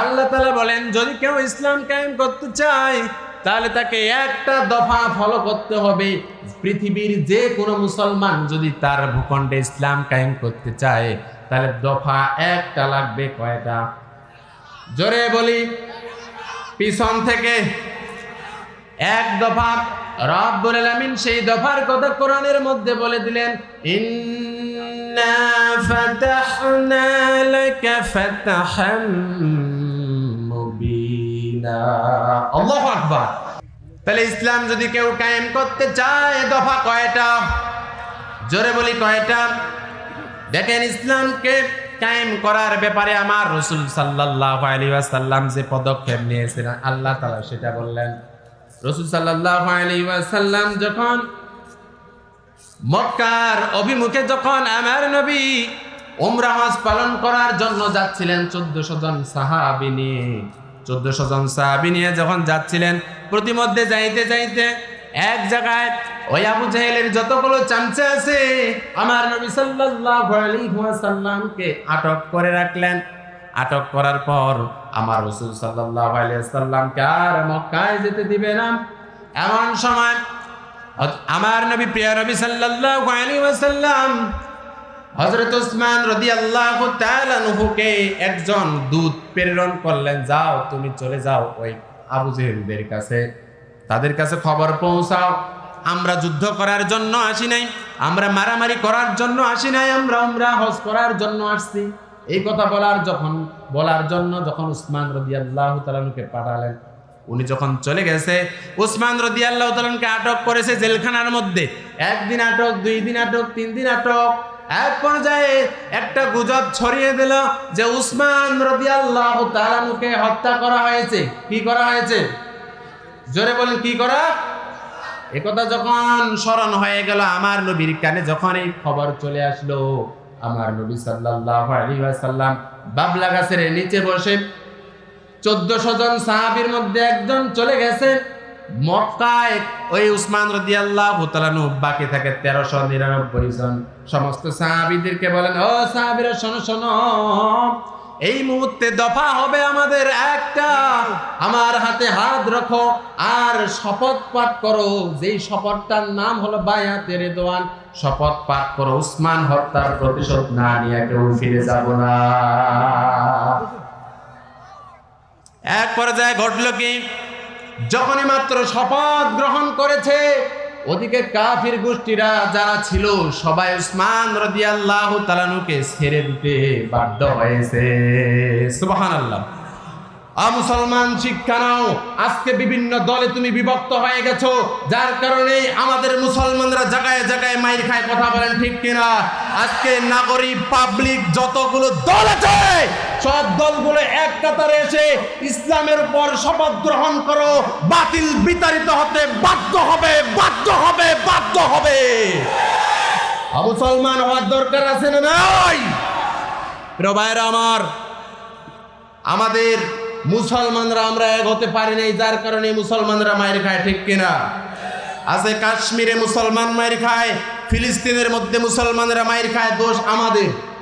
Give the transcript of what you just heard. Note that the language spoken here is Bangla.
আল্লাহ তালা বলেন, যদি কেউ ইসলাম কায়েম করতে চায়, তাহলে তাকে একটা দফা ফলো করতে হবে। পৃথিবীর যে কোনো মুসলমান যদি তার ভূখণ্ডে ইসলাম কায়েম করতে চায়, তাহলে দফা একটা লাগবে কয়টা? জোরে বলি, পিছন থেকে এক দফা। রব্বুল আলামিন সেই দফার কথা কোরআনের মধ্যে বলে দিলেন, ইন্না ফাতাহনা লাকা ফাতাহাম মুবিনা আল্লাহু আকবার। তাহলে ইসলাম যদি কেউ কায়েম করতে চায় দফা কয়টা? জোরে বলি কয়টা? দেখেন ইসলামকে কায়েম করার ব্যাপারে আমার রসুল সাল্লাহ আলী ওয়াসাল্লাম যে পদক্ষেপ নিয়েছিলেন আল্লাহ তালা সেটা বললেন। রসুল সাল্লাহ আলী ওয়াসাল্লাম যখন মক্কার অভিমুখে যখন আমার নবী ওমরা হজ পালন করার জন্য যাচ্ছিলেন চোদ্দশো জন সাহাবি নিয়ে। চোদ্দশো জন সাহাবি নিয়ে যখন যাচ্ছিলেন, প্রতিমধ্যে যাইতে যাইতে এক জায়গায় ওই আবু জাহেলের যতগুলো চামচা আছে, আমার নবী সাল্লাল্লাহু আলাইহি ওয়াসাল্লামকে আটক করে রাখলেন। আটক করার পর আমার রাসূল সাল্লাল্লাহু আলাইহি আর মক্কায় যেতে দিবে না। এমন সময়, আমার নবী, প্রিয় নবী সাল্লাল্লাহু আলাইহি ওয়াসাল্লাম হযরত উসমান রাদিয়াল্লাহু তাআলা নুহুকে একজন দূত প্রেরণ করলেন, যাও, তুমি চলে যাও ওই আবু জেহেলদের কাছে। তাদের কাছে খবর পৌঁছাও। আমরা যুদ্ধ করার জন্য আসি নাই, আমরা মারামারি করার জন্য আসি নাই, আমরা আমরা হজ করার জন্য আসছি। এই কথা বলার যখন, বলার জন্য যখন উসমান রাদিয়াল্লাহু তাআলাকে পাঠালেন, উনি যখন চলে গেছে, উসমান রদি আল্লাহ তাআলাকে আটক করেছে জেলখানার মধ্যে। একদিন আটক, দুই দিন আটক, তিন দিন আটক। এক পর্যায়ে একটা গুজব ছড়িয়ে দিল যে উসমান রাদিয়াল্লাহু তাআলাকে হত্যা করা হয়েছে। কি করা হয়েছে? জোরে বলেন, কি করা? একথা যখন স্মরণ হয়ে গেল, আমার নবীর কানে যখন এই খবর চলে আসলো, আমার নবী সাল্লাল্লাহু আলাইহি ওয়াসাল্লাম বাবলা গাছের নিচে বসে চোদ্দশো জন সাহাবীর মধ্যে একজন চলে গেছে। মক্কায় ওই উসমান রাদিয়াল্লাহু তাআলা বাকি থাকে তেরোশো নিরানব্বই জন। সমস্ত সাহাবীদেরকে বলেন, ও সাহাবীরা, শোনো শোনো। এই মুহূর্তে দফা হবে আমাদের একটা। আমার হাতে হাত রাখো আর শপথ পাঠ করো। যেই শপথটার নাম হলো বায়াতের দোয়ান শপথ পাঠ করো। উসমান হত্যার প্রতিশোধ না নিয়ে কেউ ফিরে যাব না। এক পর্যায়ে ঘটল কি? যখনই মাত্র শপথ গ্রহণ করেছে, ওদিকে কাফির গোষ্ঠীরা যারা ছিল, সবাই উসমান রদিয়াল্লাহ তালানুকে ছেড়ে দিতে বাধ্য হয়েছে। সুবহানাল্লাহ। আ মুসলমান, শিক্ষা নাও। আজকে বিভিন্ন দলে তুমি বিভক্ত হয়ে গেছো। যার কারণে আমাদের মুসলমানরা জায়গায় জায়গায় মাইর খায়, কথা বলেন ঠিক কিনা? আজকে নাগরিক, পাবলিক, যতগুলো দল আছে, সব দলগুলো এক কাতারে এসে ইসলামের উপর শপথ গ্রহণ করো। বাতিল বিতাড়িত হতে বাধ্য হবে বাধ্য হবে বাধ্য হবে। মুসলমান হওয়ার দরকার আছে না নাই? ভাইরা আমার, আমাদের মুসলমানরা আমরা এক হতে পারি নাই, যার কারণে মুসলমানরা মায়ের খায়, ঠিক কিনা? আছে কাশ্মীরে মুসলমান মায়ের খায়, ফিলিস্তিনের মধ্যে মুসলমানরা মায়ের খায়, দোষ আমাদের।